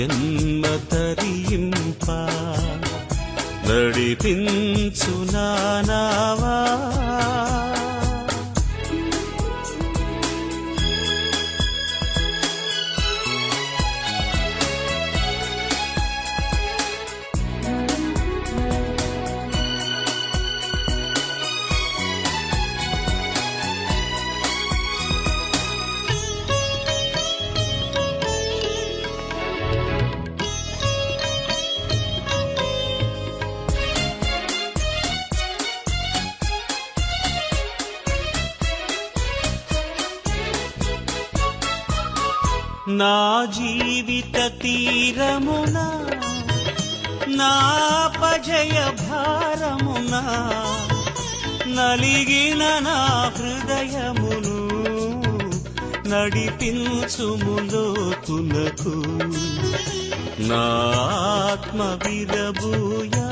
జన్మ తరింప నడిపించు నానావా. నా జీవిత తీరమున నా పజయ భారమున నలిగిన నా హృదయమును నడిపించుములోతునకు నా ఆత్మ విరబూయా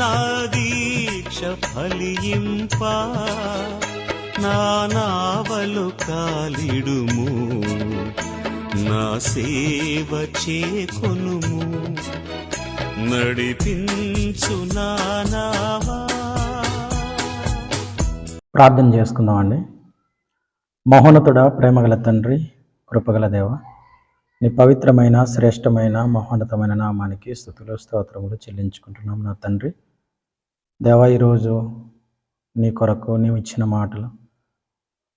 నా దీక్ష ఫలింపా నా నావలు కాలిడుము. నా సేవ చేకొనుము. నడిపించు ప్రార్థన చేసుకుందామండి. మహోన్నతుడ ప్రేమగల తండ్రి కృపగల దేవ నీ పవిత్రమైన శ్రేష్టమైన మహోన్నతమైన నామానికి స్థుతులు స్తోత్రములు చెల్లించుకుంటున్నాం నా తండ్రి. దేవ ఈరోజు నీ కొరకు నీవు ఇచ్చిన మాటలు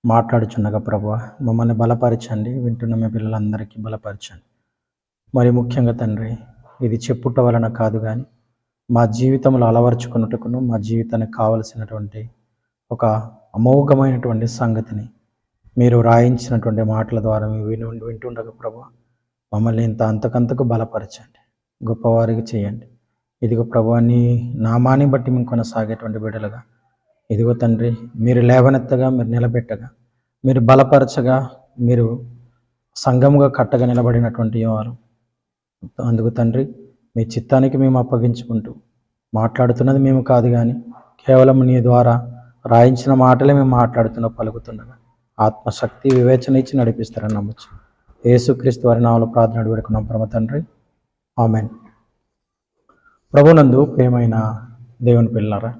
మాట్లాడుచున్నగా ప్రభు మమ్మల్ని బలపరచండి వింటున్న మీ పిల్లలందరికీ బలపరచండి. మరి ముఖ్యంగా తండ్రి ఇది చెప్పుట వలన కాదు కానీ మా జీవితంలో అలవర్చుకున్నట్టుకును మా జీవితానికి కావలసినటువంటి ఒక అమోఘమైనటువంటి సంగతిని మీరు రాయించినటువంటి మాటల ద్వారా మేము విని వింటుండగా ప్రభు మమ్మల్ని ఇంత అంతకంతకు బలపరచండి గొప్పవారికి చేయండి. ఇదిగో ప్రభు నీ నామాన్ని బట్టి మేము కొనసాగేటువంటి బిడ్డలుగా ఇదిగో తండ్రి మీరు లేవనెత్తగా మీరు నిలబెట్టగా మీరు బలపరచగా మీరు సంఘముగా కట్టగా నిలబడినటువంటి వారు. అందుకు తండ్రి మీ చిత్తానికి మేము అప్పగించుకుంటూ మాట్లాడుతున్నది మేము కాదు కానీ కేవలం నీ ద్వారా రాయించిన మాటలే మేము మాట్లాడుతున్న పలుకుతుండగా ఆత్మశక్తి వివేచన ఇచ్చి నడిపిస్తారని నమ్మచ్చు యేసుక్రీస్తు వారి నామలు ప్రార్థన పెడుకున్నాం పరమ తండ్రి. ఆమెన్. ప్రభునందు ప్రేమైన దేవుని పిల్లరా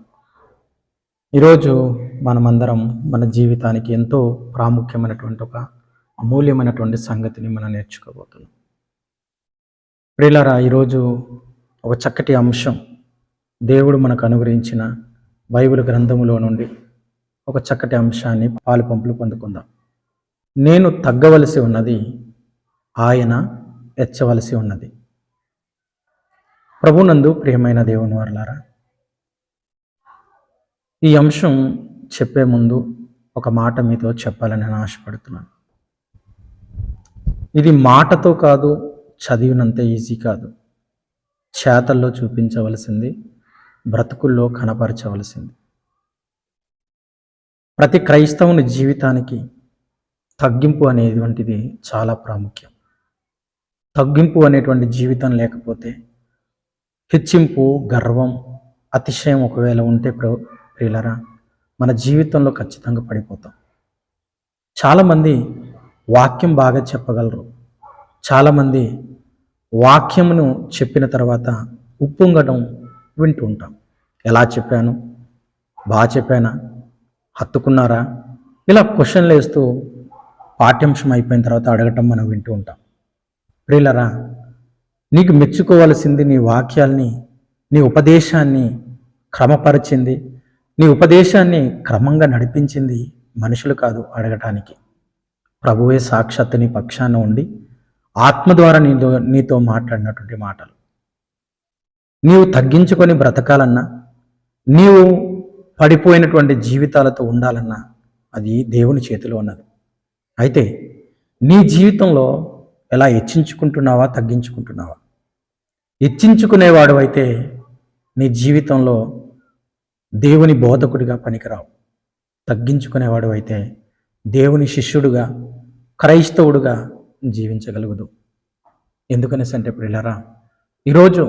ఈరోజు మనమందరం మన జీవితానికి ఎంతో ప్రాముఖ్యమైనటువంటి ఒక అమూల్యమైనటువంటి సంగతిని మనం నేర్చుకోబోతున్నాం. ప్రియులరా ఈరోజు ఒక చక్కటి అంశం దేవుడు మనకు అనుగ్రహించిన బైబిల్ గ్రంథములో నుండి ఒక చక్కటి అంశాన్ని పాలు పంపులు పొందుకుందాం. నేను తగ్గవలసి ఉన్నది ఆయన ఎచ్చవలసి ఉన్నది. ప్రభునందు ప్రియమైన దేవుని వర్లారా ఈ అంశం చెప్పే ముందు ఒక మాట మీతో చెప్పాలని నేను ఆశపడుతున్నాను. ఇది మాటతో కాదు చదివినంత ఈజీ కాదు. చేతల్లో చూపించవలసింది బ్రతుకుల్లో కనపరచవలసింది. ప్రతి క్రైస్తవుని జీవితానికి తగ్గింపు అనేటువంటిది చాలా ప్రాముఖ్యం. తగ్గింపు అనేటువంటి జీవితం లేకపోతే హెచ్చింపు గర్వం అతిశయం ఒకవేళ ఉంటే ప్ర ప్రియులరా మన జీవితంలో ఖచ్చితంగా పడిపోతాం. చాలామంది వాక్యం బాగా చెప్పగలరు. చాలామంది వాక్యమును చెప్పిన తర్వాత ఉప్పొంగడం వింటూ ఉంటాం. ఎలా చెప్పాను? బాగా చెప్పానా? హత్తుకున్నారా? ఇలా క్వశ్చన్లు వేస్తూ పాఠ్యాంశం అయిపోయిన తర్వాత అడగటం మనం వింటూ ఉంటాం. ప్రియులరా నీకు మెచ్చుకోవలసింది నీ వాక్యాల్ని నీ ఉపదేశాన్ని క్రమపరిచింది నీ ఉపదేశాన్ని క్రమంగా నడిపించింది మనుషులు కాదు అడగటానికి. ప్రభువే సాక్షాత్ నీ పక్షాన ఉండి ఆత్మ ద్వారా నీతో నీతో మాట్లాడినటువంటి మాటలు. నీవు తగ్గించుకొని బ్రతకాలన్నా నీవు పడిపోయినటువంటి జీవితాలతో ఉండాలన్నా అది దేవుని చేతిలో ఉన్నది. అయితే నీ జీవితంలో ఎలా హెచ్చించుకుంటున్నావా తగ్గించుకుంటున్నావా? హెచ్చించుకునేవాడు అయితే నీ జీవితంలో దేవుని బోధకుడిగా పనికిరావు. తగ్గించుకునేవాడు అయితే దేవుని శిష్యుడుగా క్రైస్తవుడుగా జీవించగలుగుదు. ఎందుకనేసి అంటే ప్రియులరా ఈరోజు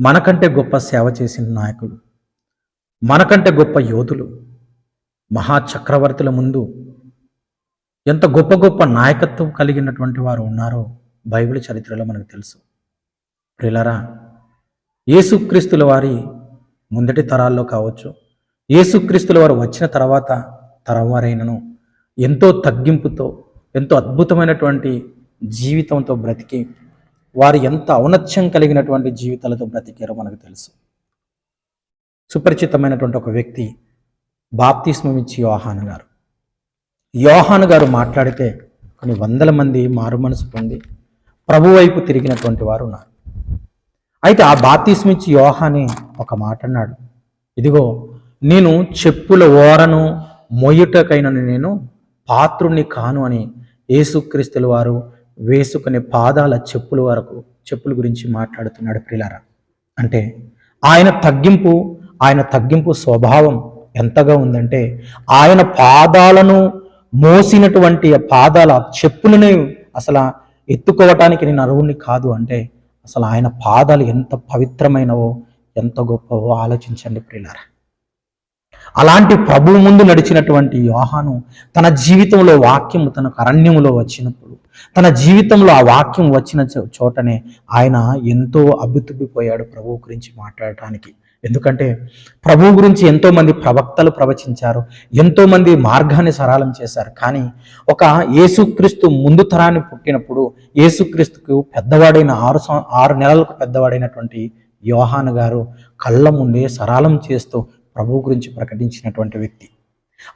మనకంటే గొప్ప సేవ చేసిన నాయకులు మనకంటే గొప్ప యోధులు మహా చక్రవర్తుల ముందు ఎంత గొప్ప గొప్ప నాయకత్వం కలిగినటువంటి వారు ఉన్నారో బైబిల్ చరిత్రలో మనకు తెలుసు. ప్రిలరా యేసుక్రీస్తుల వారి ముందటి తరాల్లో కావచ్చు. యేసుక్రీస్తుల వారు వచ్చిన తర్వాత తరం వారైనను ఎంతో తగ్గింపుతో ఎంతో అద్భుతమైనటువంటి జీవితంతో బ్రతికి వారు ఎంత ఔన్నత్యం కలిగినటువంటి జీవితాలతో బ్రతికారో మనకు తెలుసు. సుపరిచితమైనటువంటి ఒక వ్యక్తి బాప్తిస్మం ఇచ్చి యోహాన్ గారు. యోహాన్ గారు మాట్లాడితే కొన్ని వందల మంది మారు మనసు పొంది ప్రభు వైపు తిరిగినటువంటి వారు ఉన్నారు. అయితే ఆ బాప్తిస్మం యోహాని ఒక మాట అన్నాడు. ఇదిగో నేను చెప్పుల ఓరను మొయ్యుటకైన నేను పాత్రుణ్ణి కాను అని యేసుక్రీస్తుల వారు వేసుకునే పాదాల చెప్పుల వరకు చెప్పుల గురించి మాట్లాడుతున్నాడు ప్రిలారా. అంటే ఆయన తగ్గింపు ఆయన తగ్గింపు స్వభావం ఎంతగా ఉందంటే ఆయన పాదాలను మోసినటువంటి పాదాల చెప్పులని అసలు ఎత్తుకోవటానికి నేను అరువుని కాదు అంటే అసలు ఆయన పాదాలు ఎంత పవిత్రమైనవో ఎంత గొప్పవో ఆలోచించండి ప్రియులారా. అలాంటి ప్రభు ముందు నడిచినటువంటి యోహాను తన జీవితంలో వాక్యము తనకు అరణ్యములో వచ్చినప్పుడు తన జీవితంలో ఆ వాక్యం వచ్చిన చో- చోటనే ఆయన ఎంతో అబ్బితుబ్బిపోయాడు ప్రభువు గురించి మాట్లాడటానికి. ఎందుకంటే ప్రభువు గురించి ఎంతోమంది ప్రవక్తలు ప్రవచించారు ఎంతోమంది మార్గాన్ని సరళం చేశారు. కానీ ఒక యేసుక్రీస్తు ముందు తరాన్ని పుట్టినప్పుడు యేసుక్రీస్తుకు పెద్దవాడైన ఆరు సం- ఆరు నెలలకు పెద్దవాడైనటువంటి యోహాను గారు కళ్ళ ముందే సరళం చేస్తూ ప్రభువు గురించి ప్రకటించినటువంటి వ్యక్తి.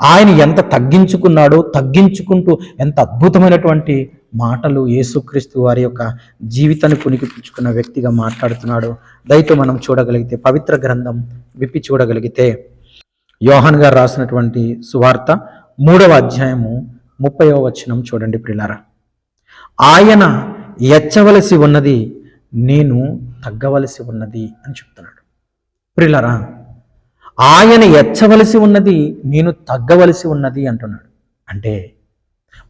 ఆయన ఎంత తగ్గించుకున్నాడో తగ్గించుకుంటూ ఎంత అద్భుతమైనటువంటి మాటలు యేసుక్రీస్తు వారి యొక్క జీవితాన్ని పుణికిపుచ్చుకున్న వ్యక్తిగా మాట్లాడుతున్నాడు. దయతో మనం చూడగలిగితే పవిత్ర గ్రంథం విప్పి చూడగలిగితే యోహన్ గారు రాసినటువంటి సువార్త మూడవ అధ్యాయము ముప్పైవ వచనం చూడండి ప్రిలారా. ఆయన ఎచ్చవలసి ఉన్నది నేను తగ్గవలసి ఉన్నది అని చెప్తున్నాడు. ప్రిలరా ఆయన ఎచ్చవలసి ఉన్నది నేను తగ్గవలసి ఉన్నది అంటున్నాడు. అంటే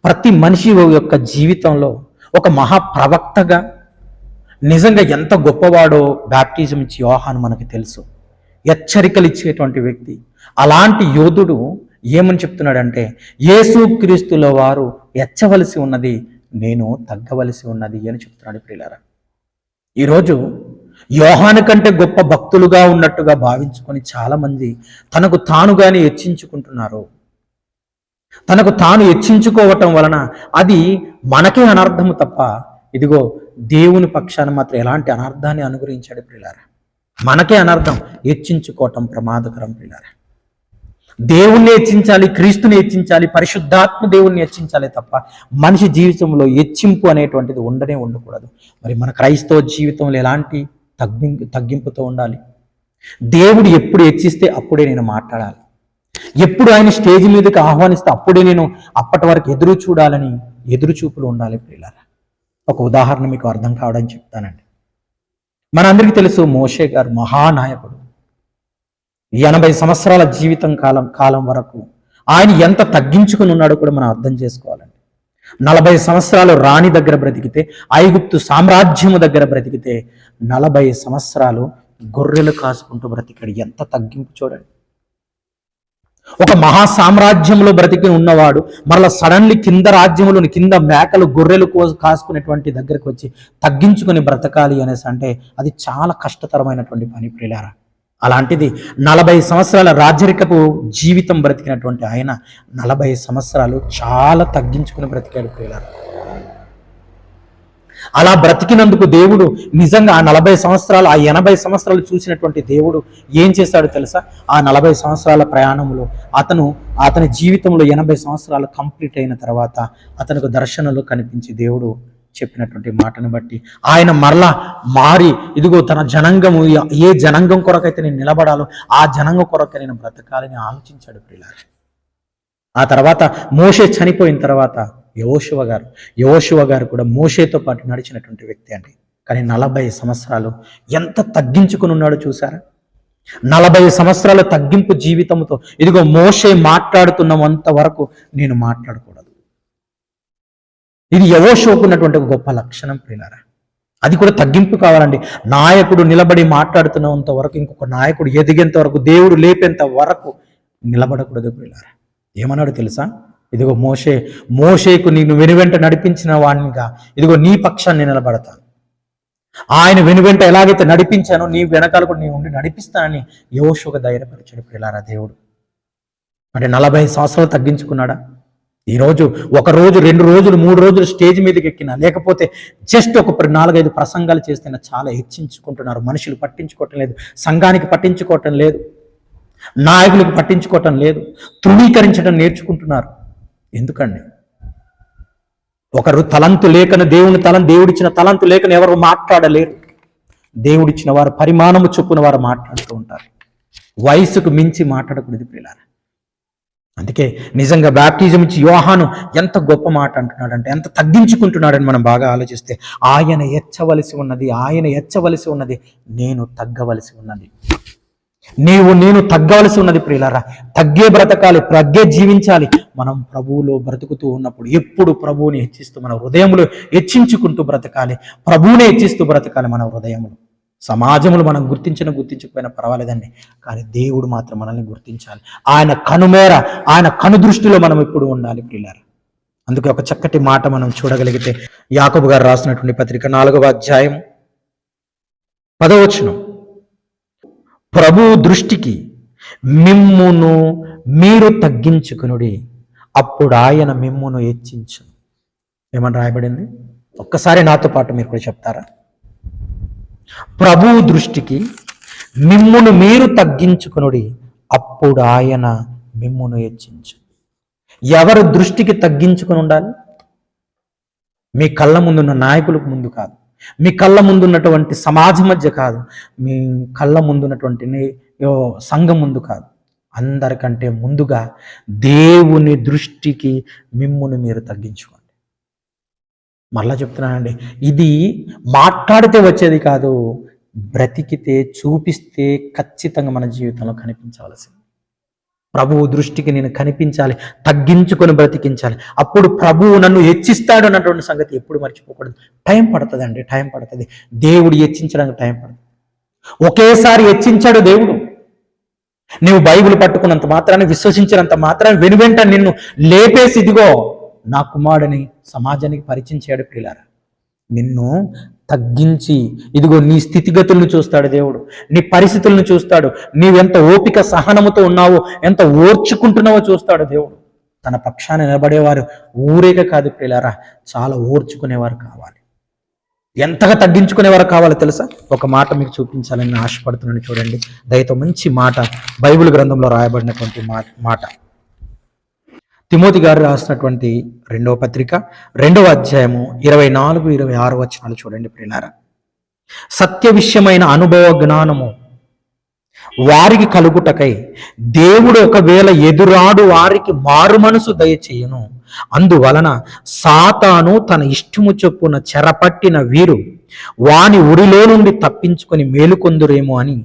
ప్రతి మనిషి యొక్క జీవితంలో ఒక మహాప్రవక్తగా నిజంగా ఎంత గొప్పవాడో బ్యాప్టిజం ఇచ్చి యోహాను మనకు తెలుసు. హెచ్చరికలు ఇచ్చేటువంటి వ్యక్తి. అలాంటి యోధుడు ఏమని చెప్తున్నాడంటే యేసు క్రీస్తుల వారు ఎచ్చవలసి ఉన్నది నేను తగ్గవలసి ఉన్నది అని చెప్తున్నాడు ప్రియులారా. ఈరోజు యోహాను కంటే గొప్ప భక్తులుగా ఉన్నట్టుగా భావించుకొని చాలామంది తనకు తానుగానే హెచ్చించుకుంటున్నారు. తనకు తాను హెచ్చించుకోవటం వలన అది మనకే అనర్థము తప్ప ఇదిగో దేవుని పక్షాన మాత్రం ఎలాంటి అనర్థాన్ని అనుగ్రహించాడు ప్రిలారా మనకే అనర్థం హెచ్చించుకోవటం ప్రమాదకరం ప్రిలారా దేవుణ్ణి హెచ్చించాలి క్రీస్తుని హెచ్చించాలి పరిశుద్ధాత్మ దేవుణ్ణి హెచ్చించాలి తప్ప మనిషి జీవితంలో హెచ్చింపు అనేటువంటిది ఉండనే ఉండకూడదు. మరి మన క్రైస్తవ జీవితంలో ఎలాంటి తగ్గి తగ్గింపుతో ఉండాలి? దేవుడు ఎప్పుడు హెచ్చిస్తే అప్పుడే నేను మాట్లాడాలి. ఎప్పుడు ఆయన స్టేజ్ మీదకి ఆహ్వానిస్తే అప్పుడే నేను అప్పటి వరకు ఎదురు చూడాలని ఎదురు చూపులు ఉండాలి ప్రియులారా. ఒక ఉదాహరణ మీకు అర్థం కావడానికి చెప్తానండి. మనందరికీ తెలుసు మోషే గారు మహానాయకుడు. ఎనభై సంవత్సరాల జీవితం కాలం కాలం వరకు ఆయన ఎంత తగ్గించుకుని ఉన్నాడో కూడా మనం అర్థం చేసుకోవాలండి. నలభై సంవత్సరాలు రాణి దగ్గర బ్రతికితే ఐగుప్తు సామ్రాజ్యము దగ్గర బ్రతికితే నలభై సంవత్సరాలు గొర్రెలు కాసుకుంటూ బ్రతికాడు. ఎంత తగ్గింపు చూడండి. ఒక మహా సామ్రాజ్యంలో బ్రతికి ఉన్నవాడు మరలా సడన్లీ కింద రాజ్యములోని కింద మేకలు గొర్రెలు కో కాసుకునేటువంటి దగ్గరకు వచ్చి తగ్గించుకొని బ్రతకాలి అనేసి అంటే అది చాలా కష్టతరమైనటువంటి పని ప్రియులారా. అలాంటిది నలభై సంవత్సరాల రాజరికపు జీవితం బ్రతికినటువంటి ఆయన నలభై సంవత్సరాలు చాలా తగ్గించుకుని బ్రతికాడు ప్రియులారా. అలా బ్రతికినందుకు దేవుడు నిజంగా ఆ నలభై సంవత్సరాలు ఆ ఎనభై సంవత్సరాలు చూసినటువంటి దేవుడు ఏం చేశాడు తెలుసా? ఆ నలభై సంవత్సరాల ప్రయాణంలో అతను అతని జీవితంలో ఎనభై సంవత్సరాలు కంప్లీట్ అయిన తర్వాత అతనికి దర్శనంలో కనిపించి దేవుడు చెప్పినటువంటి మాటను బట్టి ఆయన మరలా మారి ఇదిగో తన జనంగము ఏ జనంగం కొరకైతే నేను నిలబడాలో ఆ జనంగం కొరకు నేను బ్రతకాలని ఆలోచించాడు ప్రియులారా. ఆ తర్వాత మోషే చనిపోయిన తర్వాత యవోశివ గారు యవోశివ గారు కూడా మోషేతో పాటు నడిచినటువంటి వ్యక్తి అండి. కానీ నలభై సంవత్సరాలు ఎంత తగ్గించుకుని ఉన్నాడో చూసారా నలభై సంవత్సరాల తగ్గింపు జీవితంతో ఇదిగో మోషే మాట్లాడుతున్నంత వరకు నేను మాట్లాడకూడదు. ఇది యవోషోకున్నటువంటి ఉన్నటువంటి గొప్ప లక్షణం ప్రియులారా. అది కూడా తగ్గింపు కావాలండి. నాయకుడు నిలబడి మాట్లాడుతున్నంత వరకు ఇంకొక నాయకుడు ఎదిగేంత వరకు దేవుడు లేపేంత వరకు నిలబడకూడదు పిల్లారా ఏమన్నాడు తెలుసా? ఇదిగో మోషే మోషేకు నేను వెనువెంట నడిపించిన వాణ్ణిగా. ఇదిగో నీ పక్షాన్ని నిలబడతాను. ఆయన వెనువెంట ఎలాగైతే నడిపించానో నీ వెనకాల కూడా నీ ఉండి నడిపిస్తానని యోషుక ధైర్యపరిచాడు పిల్లారా దేవుడు. అంటే నలభై సంవత్సరాలు తగ్గించుకున్నాడా? ఈరోజు ఒక రోజు రెండు రోజులు మూడు రోజులు స్టేజ్ మీదకి ఎక్కినా లేకపోతే జస్ట్ ఒక నాలుగైదు ప్రసంగాలు చేస్తేనే చాలా హెచ్చించుకుంటున్నారు. మనుషులు పట్టించుకోవటం లేదు సంఘానికి పట్టించుకోవటం లేదు నాయకులకు పట్టించుకోవటం లేదు తృణీకరించడం నేర్చుకుంటున్నారు. ఎందుకండి? ఒకరు తలంతు లేకన దేవుని తలం దేవుడిచ్చిన తలంతు లేకన ఎవరు మాట్లాడలేరు. దేవుడిచ్చిన వారు పరిమాణము చొప్పున వారు మాట్లాడుతూ ఉంటారు. వయసుకు మించి మాట్లాడకూడదు పిల్లలు అందుకే నిజంగా బ్యాప్టిజం ఇచ్చి యోహాను ఎంత గొప్ప మాట అంటున్నాడంటే ఎంత తగ్గించుకుంటున్నాడని మనం బాగా ఆలోచిస్తే ఆయన ఎచ్చవలసి ఉన్నది ఆయన ఎచ్చవలసి ఉన్నది నేను తగ్గవలసి ఉన్నది. నీవు నేను తగ్గవలసి ఉన్నది ప్రియులరా. తగ్గే బ్రతకాలి ప్రగ్గే జీవించాలి. మనం ప్రభువులో బ్రతుకుతూ ఉన్నప్పుడు ఎప్పుడు ప్రభువుని హెచ్చిస్తూ మన హృదయములు హెచ్చించుకుంటూ బ్రతకాలి. ప్రభువుని హెచ్చిస్తూ బ్రతకాలి మన హృదయములు. సమాజములు మనం గుర్తించిన గుర్తించకపోయినా పర్వాలేదండి. కానీ దేవుడు మాత్రం మనల్ని గుర్తించాలి. ఆయన కనుమేర ఆయన కను దృష్టిలో మనం ఎప్పుడు ఉండాలి ప్రియులారా. అందుకే ఒక చక్కటి మాట మనం చూడగలిగితే యాకబు గారు రాసినటువంటి పత్రిక నాలుగవ అధ్యాయం పదవచనం. ప్రభు దృష్టికి మిమ్మును మీరు తగ్గించుకునుడి. అప్పుడు ఆయన మిమ్మును హెచ్చించు. ఏమని రాయబడింది? ఒక్కసారి నాతో పాటు మీరు కూడా చెప్తారా? ప్రభు దృష్టికి మిమ్మును మీరు తగ్గించుకునుడి. అప్పుడు ఆయన మిమ్మును హెచ్చించు. ఎవరు దృష్టికి తగ్గించుకుని ఉండాలి? మీ కళ్ళ ముందున్న నాయకులకు ముందు కాదు. మీ కళ్ళ ముందున్నటువంటి సమాజం మధ్య కాదు మీ కళ్ళ ముందున్నటువంటి సంఘం ముందు కాదు. అందరికంటే ముందుగా దేవుని దృష్టికి మిమ్మును మీరు తగ్గించుకోండి. మళ్ళా చెప్తున్నానండి ఇది మాట్లాడితే వచ్చేది కాదు బ్రతికితే చూపిస్తే ఖచ్చితంగా మన జీవితంలో కనిపించవలసింది. ప్రభువు దృష్టికి నేను కనిపించాలి తగ్గించుకొని బ్రతికించాలి. అప్పుడు ప్రభువు నన్ను హెచ్చిస్తాడు అన్నటువంటి సంగతి ఎప్పుడు మర్చిపోకూడదు. టైం పడుతుందండి టైం పడుతుంది. దేవుడు హెచ్చించడానికి టైం పడుతుంది ఒకేసారి హెచ్చించాడు దేవుడు. నువ్వు బైబిల్ పట్టుకున్నంత మాత్రాన్ని విశ్వసించినంత మాత్రాన్ని వెనువెంట నిన్ను లేపేసి ఇదిగో నా కుమారుడిని సమాజానికి పరిచయం చేయడు పిల్లారా నిన్ను తగ్గించి ఇదిగో నీ స్థితిగతులను చూస్తాడు దేవుడు నీ పరిస్థితులను చూస్తాడు నీవెంత ఓపిక సహనముతో ఉన్నావో ఎంత ఓర్చుకుంటున్నావో చూస్తాడు దేవుడు. తన పక్షాన నిలబడేవారు ఊరేగా కాదు ప్రియులారా చాలా ఓర్చుకునేవారు కావాలి. ఎంతగా తగ్గించుకునేవారు కావాలో తెలుసా? ఒక మాట మీకు చూపించాలని ఆశపడుతున్నాను చూడండి. దయతో మంచి మాట బైబిల్ గ్రంథంలో రాయబడినటువంటి మా- మాట. తిమోతి గారు రాసినటువంటి రెండవ పత్రిక రెండవ అధ్యాయము ఇరవై నాలుగు ఇరవై ఆరు వచనాలు చూడండి ప్రియులారా. సత్య విషయమైన అనుభవ జ్ఞానము వారికి కలుగుటకై దేవుడు ఒకవేళ ఎదురాడు వారికి మారు మనసు దయచేయను. అందువలన సాతాను తన ఇష్టము చొప్పున చెరపట్టిన వీరు వాని ఉరిలో నుండి తప్పించుకొని మేలుకొందురేమో అని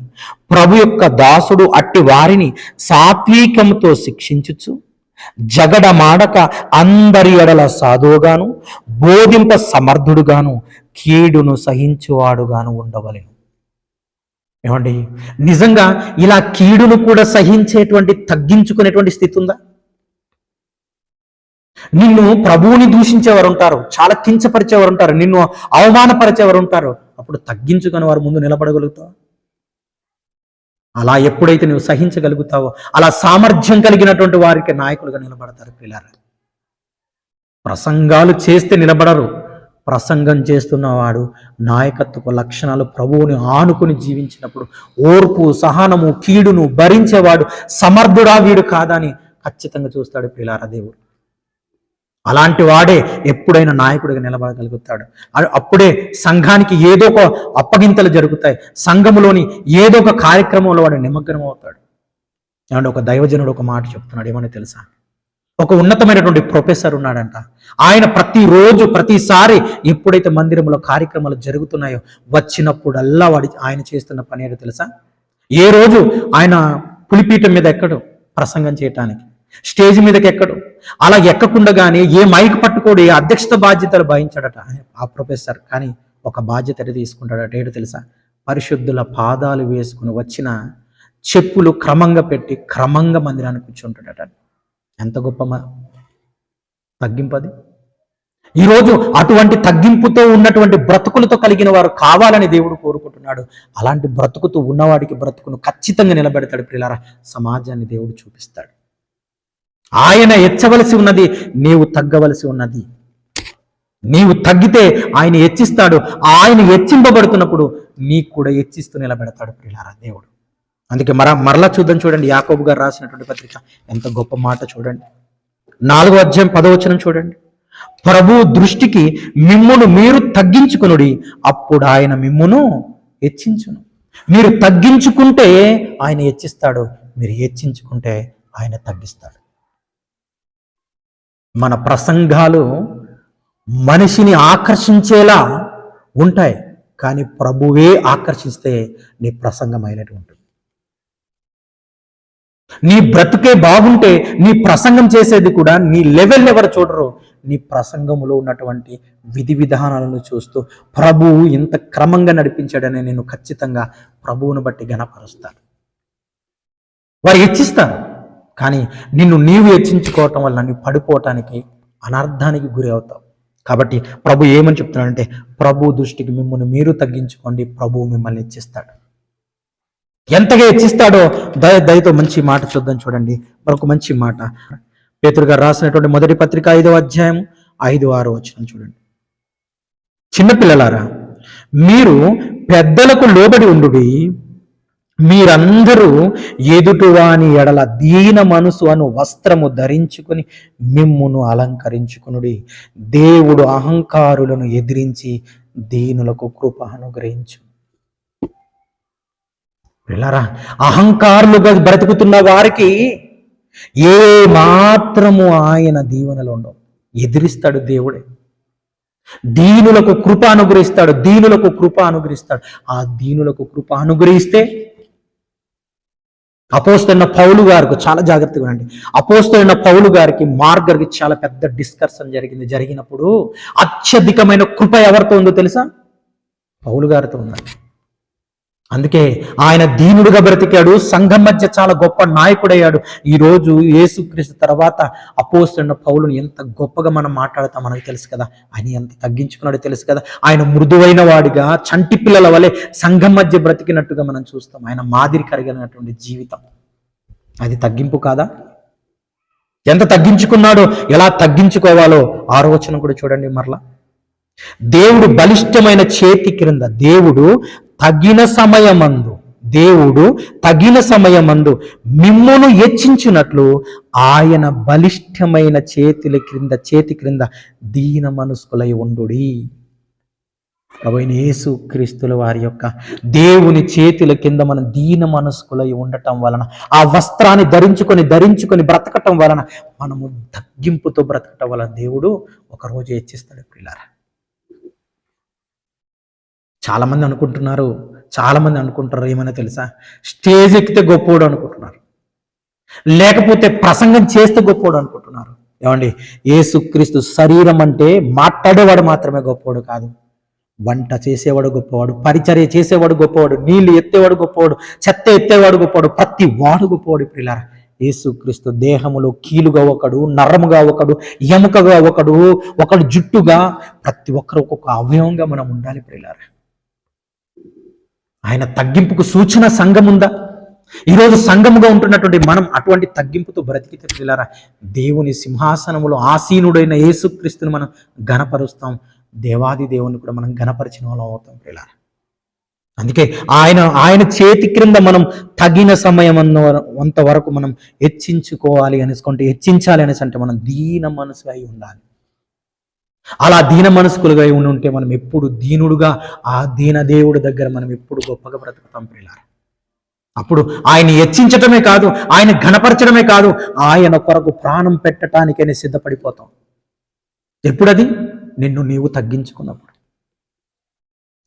ప్రభు యొక్క దాసుడు అట్టి వారిని సాత్వికముతో శిక్షించుచు జగడమాడక అందరి ఎడల సాధువుగాను బోధింప సమర్థుడుగాను కీడును సహించువాడుగాను ఉండవలెను. ఏమండి నిజంగా ఇలా కీడును కూడా సహించేటువంటి తగ్గించుకునేటువంటి స్థితి ఉందా నిన్ను ప్రభువుని దూషించేవారు ఉంటారు చాలా కించపరిచేవారు ఉంటారు నిన్ను అవమానపరిచేవారు ఉంటారు అప్పుడు తగ్గించుకుని వారు ముందు నిలబడగలుగుతావు? అలా ఎప్పుడైతే నువ్వు సహించగలుగుతావో అలా సామర్థ్యం కలిగినటువంటి వారికి నాయకులుగా నిలబడతారు పిల్లలు ప్రసంగాలు చేస్తే నిలబడరు. ప్రసంగం చేస్తున్నవాడు నాయకత్వపు లక్షణాలు ప్రభువుని ఆనుకుని జీవించినప్పుడు ఓర్పు సహనము కీడును భరించేవాడు సమర్థుడా వీడు కాదని ఖచ్చితంగా చూస్తాడు పిలారా దేవుడు. అలాంటి వాడే ఎప్పుడైనా నాయకుడిగా నిలబడగలుగుతాడు. అప్పుడే సంఘానికి ఏదో ఒక అప్పగింతలు జరుగుతాయి. సంఘములోని ఏదో ఒక కార్యక్రమంలో వాడు నిమగ్నం అవుతాడు ఏమంటే ఒక దైవజనుడు ఒక మాట చెప్తున్నాడు ఏమని తెలుసా? ఒక ఉన్నతమైనటువంటి ప్రొఫెసర్ ఉన్నాడంట. ఆయన ప్రతిరోజు ప్రతిసారి ఎప్పుడైతే మందిరంలో కార్యక్రమాలు జరుగుతున్నాయో వచ్చినప్పుడల్లా వాడి ఆయన చేస్తున్న పని ఏంటో తెలుసా? ఏ రోజు ఆయన పులిపీఠం మీద ఎక్కడు? ప్రసంగం చేయటానికి. స్టేజ్ మీదకి ఎక్కడు. అలా ఎక్కకుండగానే ఏ మైక్ పట్టుకోడు ఏ అధ్యక్షత బాధ్యతలు భావించాడట. ఆ ప్రొఫెసర్ కానీ ఒక బాధ్యత తీసుకుంటాడట ఏడు తెలుసా? పరిశుద్ధుల పాదాలు వేసుకుని వచ్చిన చెప్పులు క్రమంగా పెట్టి క్రమంగా మందిరానికి కూర్చుంటాడట. ఎంత గొప్ప తగ్గింపది ఈరోజు అటువంటి తగ్గింపుతో ఉన్నటువంటి బ్రతుకులతో కలిగిన వారు కావాలని దేవుడు కోరుకుంటున్నాడు. అలాంటి బ్రతుకుతూ ఉన్నవాడికి బ్రతుకును ఖచ్చితంగా నిలబెడతాడు ప్రిలారా. సమాజాన్ని దేవుడు చూపిస్తాడు. ఆయన ఎచ్చవలసి ఉన్నది నీవు తగ్గవలసి ఉన్నది. నీవు తగ్గితే ఆయన హెచ్చిస్తాడు. ఆయన హెచ్చింపబడుతున్నప్పుడు నీకు కూడా హెచ్చిస్తూ నిలబెడతాడు ప్రియులారా దేవుడు. అందుకే మర మరలా చూద్దాం చూడండి. యాకోబు గారు రాసినటువంటి పత్రిక. ఎంత గొప్ప మాట చూడండి. నాలుగో అధ్యాయం పదవచనం చూడండి. ప్రభు దృష్టికి మిమ్మును మీరు తగ్గించుకునుడి అప్పుడు ఆయన మిమ్మును హెచ్చించును. మీరు తగ్గించుకుంటే ఆయన హెచ్చిస్తాడు. మీరు హెచ్చించుకుంటే ఆయన తగ్గిస్తాడు. మన ప్రసంగాలు మనిషిని ఆకర్షించేలా ఉంటాయి. కానీ ప్రభువే ఆకర్షిస్తే నీ ప్రసంగం అయినట్టు ఉంటుంది. నీ బ్రతుకే బాగుంటే నీ ప్రసంగం చేసేది కూడా నీ లెవెల్ ఎవరు చూడరు. నీ ప్రసంగములో ఉన్నటువంటి విధి విధానాలను చూస్తూ ప్రభువు ఇంత క్రమంగా నడిపించాడని నేను ఖచ్చితంగా ప్రభువును బట్టి గణపరుస్తాను. వారు హెచ్చిస్తారు కానీ నిన్ను నీవు హెచ్చించుకోవటం వల్ల నువ్వు పడిపోవటానికి అనర్థానికి గురి అవుతావు. కాబట్టి ప్రభు ఏమని చెప్తున్నాడంటే ప్రభు దృష్టికి మిమ్మల్ని మీరు తగ్గించుకోండి ప్రభు మిమ్మల్ని హెచ్చిస్తాడు ఎంతగా హెచ్చిస్తాడో దయ దయతో మంచి మాట చూద్దాం చూడండి. మరొక మంచి మాట. పేతురు గారు రాసినటువంటి మొదటి పత్రిక ఐదవ అధ్యాయం ఐదు ఆరు వచ్చిన చూడండి. చిన్నపిల్లలారా మీరు పెద్దలకు లోబడి ఉండుడి మీరందరూ ఎదుటివాని ఎడల దీన మనసు అను వస్త్రము ధరించుకుని మిమ్మును అలంకరించుకునుడి. దేవుడు అహంకారులను ఎదిరించి దీనులకు కృప అనుగ్రహించు. పిల్లరా అహంకారులుగా బ్రతుకుతున్న వారికి ఏ మాత్రము ఆయన దీవెనలు ఉండవు. ఎదిరిస్తాడు దేవుడే. దీనులకు కృప అనుగ్రహిస్తాడు దీనులకు కృప అనుగ్రహిస్తాడు. ఆ దీనులకు కృప అనుగ్రహిస్తే అపోస్తున్న పౌలు గారికి చాలా జాగ్రత్తగా ఉండండి. అపోస్తున్న పౌలు గారికి మార్గర్కి చాలా పెద్ద డిస్కర్షన్ జరిగింది. జరిగినప్పుడు అత్యధికమైన కృప ఎవరితో ఉందో తెలుసా? పౌలు గారితో ఉందండి. అందుకే ఆయన దీనుడుగా బ్రతికాడు సంఘం మధ్య చాలా గొప్ప నాయకుడయ్యాడు. ఈ రోజు యేసుక్రీస్తు తర్వాత అపోస్తున్న పౌలుని ఎంత గొప్పగా మనం మాట్లాడతాం మనకు తెలుసు కదా. ఆయన ఎంత తగ్గించుకున్నాడో తెలుసు కదా. ఆయన మృదువైన వాడిగా చంటి పిల్లల వలె సంఘం మధ్య బ్రతికినట్టుగా మనం చూస్తాం. ఆయన మాదిరి కరిగినటువంటి జీవితం. అది తగ్గింపు కాదా? ఎంత తగ్గించుకున్నాడో ఎలా తగ్గించుకోవాలో ఆలోచన కూడా చూడండి మరలా. దేవుడు బలిష్టమైన చేతి క్రింద దేవుడు తగిన సమయమందు దేవుడు తగిన సమయమందు మిమ్మును హెచ్చించినట్లు ఆయన బలిష్టమైన చేతుల క్రింద చేతి క్రింద దీన మనస్కులై ఉండుడి. యేసు క్రీస్తుల వారి యొక్క దేవుని చేతుల కింద మనం దీన మనస్కులై ఉండటం వలన ఆ వస్త్రాన్ని ధరించుకొని ధరించుకొని బ్రతకటం వలన మనము తగ్గింపుతో బ్రతకటం వలన దేవుడు ఒకరోజు హెచ్చిస్తాడు పిల్లరా చాలామంది అనుకుంటున్నారు చాలామంది అనుకుంటారు ఏమైనా తెలుసా? స్టేజ్ ఎక్కితే గొప్పోడు అనుకుంటున్నారు. లేకపోతే ప్రసంగం చేస్తే గొప్పోడు అనుకుంటున్నారు. ఏమండి? ఏసుక్రీస్తు శరీరం అంటే మాట్లాడేవాడు మాత్రమే గొప్పవాడు కాదు. వంట చేసేవాడు గొప్పవాడు పరిచర్య చేసేవాడు గొప్పవాడు నీళ్ళు ఎత్తేవాడు గొప్పవాడు చెత్త ఎత్తేవాడు గొప్పవాడు ప్రతి వాడు గొప్పవాడు పిల్లారా యేసుక్రీస్తు దేహములో కీలుగా ఒకడు నరముగా ఒకడు ఎముకగా ఒకడు ఒకడు జుట్టుగా ప్రతి ఒక్కరు ఒక్కొక్క అవయవంగా మనం ఉండాలి ప్రిలారా ఆయన తగ్గింపుకు సూచన సంఘం ఉందా ఈరోజు సంఘముగా ఉంటున్నటువంటి మనం అటువంటి తగ్గింపుతో బ్రతికితే పిల్లరా దేవుని సింహాసనములో ఆసీనుడైన యేసుక్రీస్తుని మనం గణపరుస్తాం దేవాది దేవుని కూడా మనం గణపరిచిన వాళ్ళం అవుతాం పిల్లరా. అందుకే ఆయన ఆయన చేతి క్రింద మనం తగిన సమయం అన్న- అంత వరకు మనం హెచ్చించుకోవాలి అనేసుకుంటే హెచ్చించాలి అనేసి అంటే మనం దీన మనసు అయి ఉండాలి. అలా దీన మనస్కులుగా ఉండి ఉంటే మనం ఎప్పుడు దీనుడుగా ఆ దీన దేవుడి దగ్గర మనం ఎప్పుడు గొప్పగా బ్రతుకుతాం ప్రియులారా? అప్పుడు ఆయన హెచ్చించటమే కాదు ఆయన ఘనపరచడమే కాదు ఆయన కొరకు ప్రాణం పెట్టడానికైనా సిద్ధపడిపోతాం. ఎప్పుడది? నిన్ను నీవు తగ్గించుకున్నప్పుడు.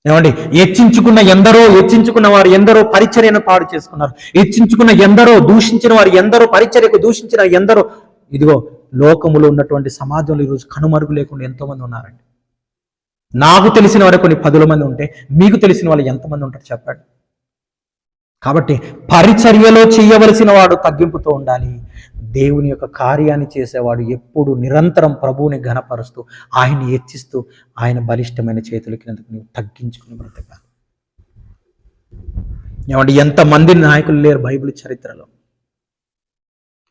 ఏమండి? హెచ్చించుకున్న ఎందరో హెచ్చించుకున్న వారు ఎందరో పరిచర్యను పాడు చేసుకున్నారు. హెచ్చించుకున్న ఎందరో దూషించిన వారు ఎందరో పరిచర్యకు దూషించిన ఎందరో ఇదిగో లోకములో ఉన్నటువంటి సమాజంలో ఈరోజు కనుమరుగు లేకుండా ఎంతోమంది ఉన్నారండి. నాకు తెలిసిన వారు కొన్ని పదుల మంది ఉంటే మీకు తెలిసిన వాళ్ళు ఎంతమంది ఉంటారు చెప్పండి. కాబట్టి పరిచర్యలో చేయవలసిన వాడు తగ్గింపుతో ఉండాలి. దేవుని యొక్క కార్యాన్ని చేసేవాడు ఎప్పుడు నిరంతరం ప్రభువుని ఘనపరుస్తూ ఆయన్ని హెచ్చిస్తూ ఆయన బలిష్టమైన చేతులకి నువ్వు తగ్గించుకుని బ్రతకాలి. ఏమంటే ఎంతమంది నాయకులు లేరు బైబిల్ చరిత్రలో?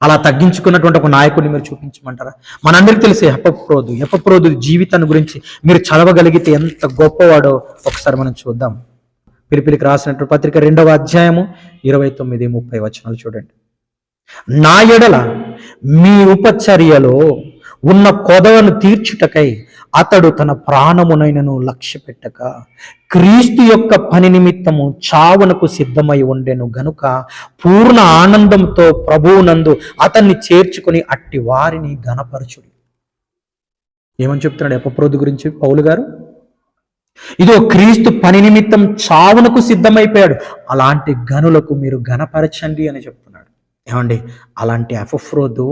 అలా తగ్గించుకున్నటువంటి ఒక నాయకుడిని మీరు చూపించమంటారా? మనందరికీ తెలిసే హెపప్రోదు. హెపప్రోదు జీవితాన్ని గురించి మీరు చదవగలిగితే ఎంత గొప్పవాడో ఒకసారి మనం చూద్దాం. పిలిపిలికి రాసినటువంటి పత్రిక రెండవ అధ్యాయము ఇరవై తొమ్మిది ముప్పై వచనాలు చూడండి. నా ఎడల మీ ఉపచర్యలో ఉన్న కొదవను తీర్చుటకై అతడు తన ప్రాణమునైనను లక్ష్య పెట్టక క్రీస్తు యొక్క పని నిమిత్తము చావునకు సిద్ధమై ఉండెను గనుక పూర్ణ ఆనందంతో ప్రభువునందు అతన్ని చేర్చుకుని అట్టి వారిని ఘనపరచుడు. ఏమని చెప్తున్నాడు ఎప్పప్రోదు గురించి పౌలు గారు? ఇదో క్రీస్తు పని నిమిత్తం చావునకు సిద్ధమైపోయాడు. అలాంటి గనులకు మీరు గణపరచండి అని చెప్తున్నాడు. ఏమండి? అలాంటి అపఫ్రోదు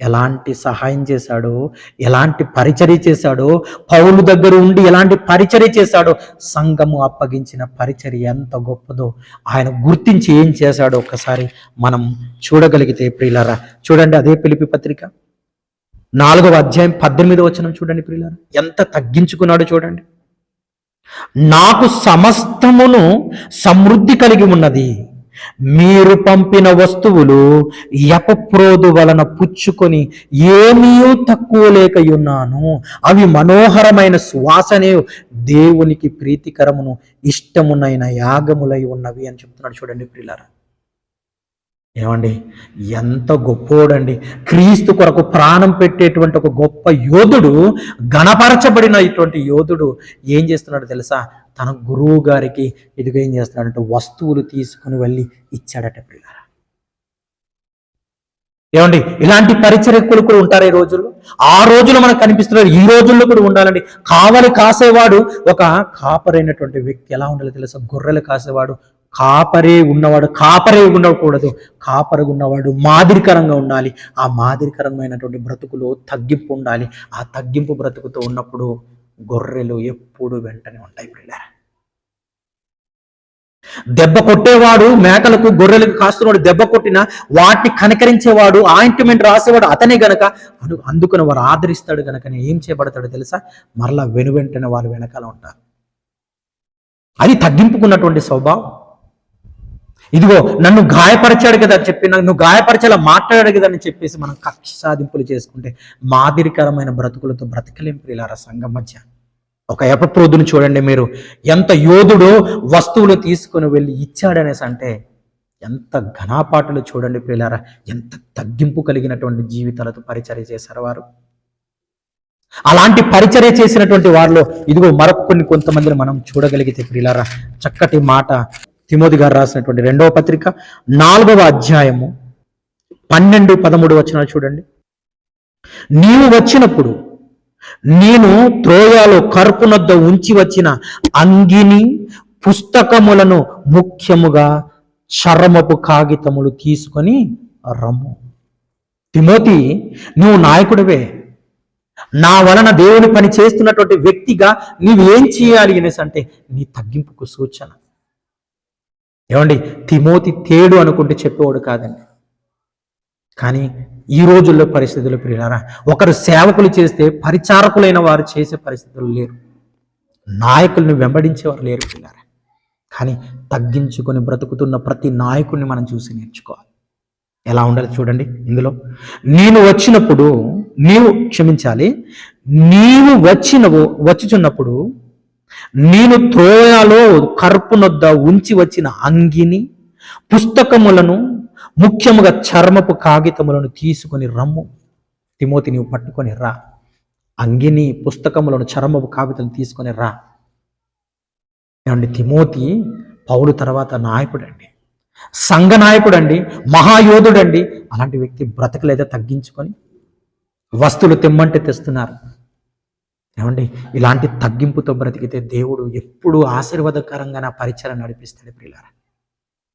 ఎలాంటి సహాయం చేశాడో ఎలాంటి పరిచర్య చేశాడో పౌలు దగ్గర ఉండి ఎలాంటి పరిచర్య చేశాడో సంఘము అప్పగించిన పరిచర్య ఎంత గొప్పదో ఆయన గుర్తించి ఏం చేశాడో ఒక్కసారి మనం చూడగలిగితే ప్రియులారా. చూడండి అదే పిలిపి పత్రిక. నాలుగవ అధ్యాయం పద్దెనిమిదవ వచనం చూడండి ప్రియులారా. ఎంత తగ్గించుకున్నాడో చూడండి. నాకు సమస్తమును సమృద్ధి కలిగి ఉన్నది. మీరు పంపిన వస్తువులు యపప్రోదు వలన పుచ్చుకొని ఏమీ తక్కువ లేకయున్నాను. అవి మనోహరమైన సువాసనే దేవునికి ప్రీతికరమును ఇష్టమునైన యాగములై ఉన్నవి అని చెప్తున్నాడు చూడండి ప్రియులారా. ఏమండి? ఎంత గొప్పోడండి. క్రీస్తు కొరకు ప్రాణం పెట్టేటువంటి ఒక గొప్ప యోధుడు గణపరచబడిన ఇటువంటి యోధుడు ఏం చేస్తున్నాడు తెలుసా? తన గురువు గారికి ఇదిగో ఏం చేస్తున్నాడంటే వస్తువులు తీసుకుని వెళ్ళి ఇచ్చాడట పిల్లల ఏమండి? ఇలాంటి పరిచర్యకులు కూడా ఉంటారు ఈ రోజుల్లో. ఆ రోజులు మనకు కనిపిస్తున్నారు ఈ రోజుల్లో కూడా ఉండాలండి. కావలి కాసేవాడు ఒక కాపరైనటువంటి వ్యక్తి ఎలా ఉండాలో తెలుసా? గొర్రెలు కాసేవాడు కాపరే ఉన్నవాడు కాపరే ఉండకూడదు. కాపరగా ఉన్నవాడు మాదిరికరంగా ఉండాలి. ఆ మాదిరికరమైనటువంటి బ్రతుకులో తగ్గింపు ఉండాలి. ఆ తగ్గింపు బ్రతుకుతో ఉన్నప్పుడు గొర్రెలు ఎప్పుడు వెంటనే ఉంటాయి పిల్లరా. దెబ్బ కొట్టేవాడు మేకలకు గొర్రెలకు కాస్తున్నవాడు దెబ్బ కొట్టిన వాటిని కనకరించేవాడు ఆయింట్మెంట్ రాసేవాడు అతనే గనక. అను అందుకుని వారు ఆదరిస్తాడు గనకనే. ఏం చేయబడతాడు తెలుసా? మరలా వెను వెంటనే వారు వెనకాల ఉంటారు. అది తగ్గింపుకున్నటువంటి స్వభావం. ఇదిగో నన్ను గాయపరిచాడు కదా అని చెప్పి నన్ను గాయపరిచేలా మాట్లాడాడు కదా అని చెప్పేసి మనం కక్ష సాధింపులు చేసుకుంటే మాదిరికరమైన బ్రతుకులతో బ్రతకలేం ప్రియులారా సంఘం మధ్య. ఒక ఎపప్రోదుని చూడండి మీరు. ఎంత యోధుడు వస్తువులు తీసుకొని వెళ్ళి ఇచ్చాడనేసి అంటే ఎంత ఘనాపాటలు చూడండి ప్రియులారా. ఎంత తగ్గింపు కలిగినటువంటి జీవితాలతో పరిచర్య చేశారు వారు. అలాంటి పరిచర్య చేసినటువంటి వారిలో ఇదిగో మరొక కొన్ని కొంతమందిని మనం చూడగలిగితే ప్రియులారా. చక్కటి మాట తిమోది గారు రాసినటువంటి రెండవ పత్రిక నాలుగవ అధ్యాయము పన్నెండు పదమూడు వచనాలు చూడండి. నీవు వచ్చినప్పుడు నేను త్రోయాలో కర్పునొద్ద ఉంచి వచ్చిన అంగిని పుస్తకములను ముఖ్యముగా చర్మపు కాగితములు తీసుకొని రమ్ము. తిమోతి నువ్వు నాయకుడివే. నా వలన దేవుని పని చేస్తున్నటువంటి వ్యక్తిగా నీవేం చేయాలి అనేసి అంటే నీ తగ్గింపుకు సూచన. ఏమండి? తిమోతి తేడు అనుకుంటే చెప్పేవాడు కాదండి. కానీ ఈ రోజుల్లో పరిస్థితులు ప్రియులారా ఒకరు సేవకులు చేస్తే పరిచారకులైన వారు చేసే పరిస్థితులు లేరు. నాయకుల్ని వెంబడించేవారు లేరు పిల్లారా కానీ తగ్గించుకొని బ్రతుకుతున్న ప్రతి నాయకుడిని మనం చూసి నేర్చుకోవాలి. ఎలా ఉండాలి చూడండి ఇందులో. నేను వచ్చినప్పుడు నీవు క్షమించాలి నీవు వచ్చినవు వచ్చుచున్నప్పుడు నేను త్రోయాలో కర్పునొద్ద ఉంచి వచ్చిన అంగిని పుస్తకములను ముఖ్యముగా చర్మపు కాగితములను తీసుకొని రమ్ము. తిమోతి నీవు పట్టుకొని రా. అంగిని పుస్తకములను చర్మపు కాగితం తీసుకొని రా. ఏమండి తిమోతి పౌలు తర్వాత నాయకుడండి. సంఘ నాయకుడండి మహాయోధుడండి. అలాంటి వ్యక్తి బ్రతకలేదా తగ్గించుకొని? వస్తువులు తెమ్మంటే తెస్తున్నారు. ఏమండి? ఇలాంటి తగ్గింపుతో బ్రతికితే దేవుడు ఎప్పుడు ఆశీర్వాదకరంగా నా పరిచయం నడిపిస్తాడు ప్రియులారా.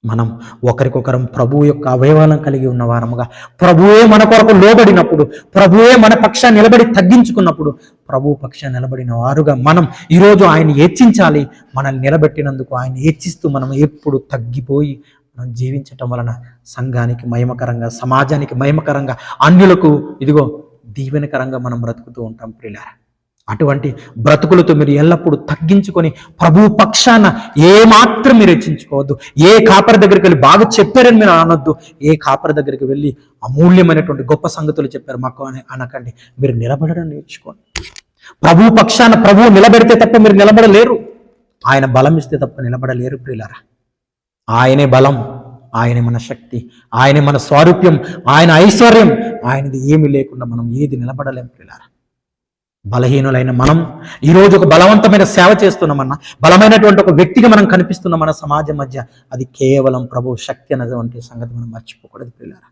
మనం ఒకరికొకరం ప్రభువు యొక్క అవయవాలను కలిగి ఉన్న వారముగా ప్రభువే మన కొరకు లోబడినప్పుడు ప్రభువే మన పక్ష నిలబడి తగ్గించుకున్నప్పుడు ప్రభు పక్ష నిలబడిన వారుగా మనం ఈరోజు ఆయన హెచ్చించాలి. మనల్ని నిలబెట్టినందుకు ఆయన హెచ్చిస్తూ మనం ఎప్పుడు తగ్గిపోయి మనం జీవించటం వలన సంఘానికి మహిమకరంగా సమాజానికి మహిమకరంగా అన్యులకు ఇదిగో దీవెనకరంగా మనం బ్రతుకుతూ ఉంటాం ప్రియులారా. అటువంటి బ్రతుకులతో మీరు ఎల్లప్పుడూ తగ్గించుకొని ప్రభు పక్షాన ఏ మాత్రం మీరు హెచ్చించుకోవద్దు. ఏ కాపరి దగ్గరికి వెళ్ళి బాగా చెప్పారని మీరు అనొద్దు. ఏ కాపరి దగ్గరికి వెళ్ళి అమూల్యమైనటువంటి గొప్ప సంగతులు చెప్పారు మాకు అని అనకండి. మీరు నిలబడడం నేర్చుకోండి. ప్రభు పక్షాన ప్రభువు నిలబెడితే తప్ప మీరు నిలబడలేరు. ఆయన బలం ఇస్తే తప్ప నిలబడలేరు ప్రియులారా. ఆయనే బలం ఆయనే మన శక్తి ఆయనే మన స్వారూప్యం ఆయన ఐశ్వర్యం. ఆయనది ఏమీ లేకుండా మనం ఏది నిలబడలేం ప్రియులారా. బలహీనులైన మనం ఈరోజు ఒక బలవంతమైన సేవ చేస్తున్నామన్న బలమైనటువంటి ఒక వ్యక్తిగా మనం కనిపిస్తున్నాం మన సమాజం మధ్య అది కేవలం ప్రభు శక్తి అనేటువంటి సంగతి మనం మర్చిపోకూడదు పిల్లరా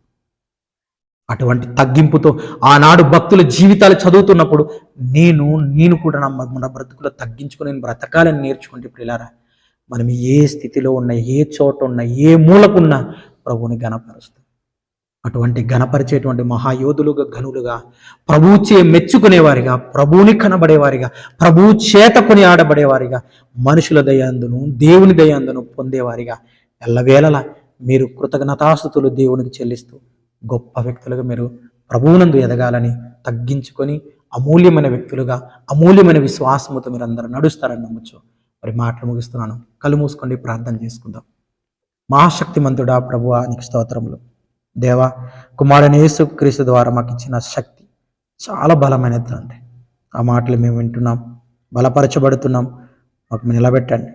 అటువంటి తగ్గింపుతో ఆనాడు భక్తుల జీవితాలు చదువుతున్నప్పుడు నేను నేను కూడా నా మన బ్రతుకులో తగ్గించుకుని నేను బ్రతకాలని నేర్చుకుంటే పిల్లారా మనం ఏ స్థితిలో ఉన్న ఏ చోట ఉన్న ఏ మూలకున్నా ప్రభువుని గణపరుస్తాం అటువంటి ఘనపరిచేటువంటి మహాయోధులుగా ఘనులుగా ప్రభువుచే మెచ్చుకునేవారిగా ప్రభువుని కనబడేవారిగా ప్రభువు చేత కొని ఆడబడేవారిగా మనుషుల దయాందును దేవుని దయాందును పొందేవారిగా ఎల్లవేళలా మీరు కృతజ్ఞతాస్థుతులు దేవునికి చెల్లిస్తూ గొప్ప వ్యక్తులుగా మీరు ప్రభువునందు ఎదగాలని తగ్గించుకొని అమూల్యమైన వ్యక్తులుగా అమూల్యమైన విశ్వాసముతో మీరు అందరూ నడుస్తారని నమ్మచ్చు మరి మాటలు ముగిస్తున్నాను. కళ్ళు మూసుకోండి ప్రార్థన చేసుకుందాం. మహాశక్తిమంతుడా ప్రభువా నీకు స్తోత్రములు. దేవా కుమారుని యేసు క్రీస్తు ద్వారా మాకు ఇచ్చిన శక్తి చాలా బలమైనది తండ్రి. ఆ మాటలు మేము వింటున్నాం బలపరచబడుతున్నాం. మాకు నిలబెట్టండి.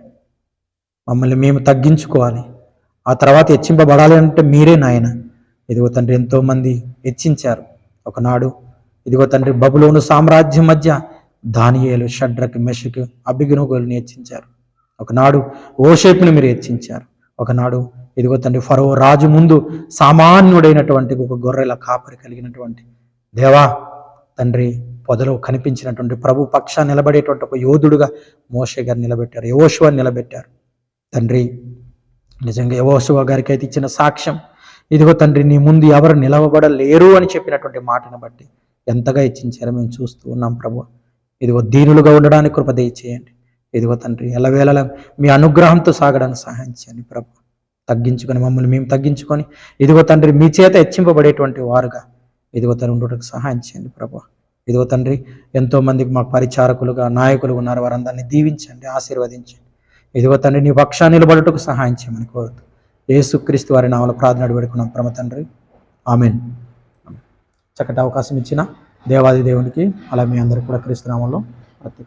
మమ్మల్ని మేము తగ్గించుకోవాలి. ఆ తర్వాత హెచ్చింపబడాలి అంటే మీరే నాయన. ఇదిగో తండ్రి ఎంతోమంది హెచ్చించారు. ఒకనాడు ఇదిగో తండ్రి బబులోను సామ్రాజ్యం మధ్య దానియేలు షడ్రక్ మెషక్ అభిగునుగోలుని హెచ్చించారు. ఒకనాడు ఓషేపుని మీరు హెచ్చించారు. ఒకనాడు ఇదిగో తండ్రి ఫరో రాజు ముందు సామాన్యుడైనటువంటి ఒక గొర్రెల కాపరి కలిగినటువంటి దేవా తండ్రి పొదలో కనిపించినటువంటి ప్రభు పక్ష నిలబడేటువంటి ఒక యోధుడుగా మోషే గారు నిలబెట్టారు యవోశువ నిలబెట్టారు. తండ్రి నిజంగా యవోశువ గారికి అయితే ఇచ్చిన సాక్ష్యం ఇదిగో తండ్రి నీ ముందు ఎవరు నిలవబడలేరు అని చెప్పినటువంటి మాటను బట్టి ఎంతగా ఇచ్చించారో మేము చూస్తూ ఉన్నాం ప్రభు. ఇదిగో దీనులుగా ఉండడానికి కృప దయచేయండి. ఇదిగో తండ్రి ఎల్లవేళలా మీ అనుగ్రహంతో సాగడానికి సహాయం చేయండి ప్రభు. తగ్గించుకొని మమ్మల్ని మేము తగ్గించుకొని ఇదిగో తండ్రి మీ చేత హెచ్చింపబడేటువంటి వారుగా ఇదిగో తండ్రి ఉండడానికి సహాయం చేయండి ప్రభు. ఇదిగో తండ్రి ఎంతోమంది మా పరిచారకులుగా నాయకులు ఉన్నారు వారందరినీ దీవించండి ఆశీర్వదించండి. ఇదిగో తండ్రి నీ పక్షా నిలబడటకు సహాయం చేయమని కోరుతూ ఏసుక్రీస్తు వారి నామల ప్రార్థన పెడుకున్నాం ప్రమ తండ్రి. ఆమెన్. చక్కటి అవకాశం ఇచ్చిన దేవాది దేవునికి అలా మీ అందరికీ కూడా క్రీస్తు నామంలో ప్రతి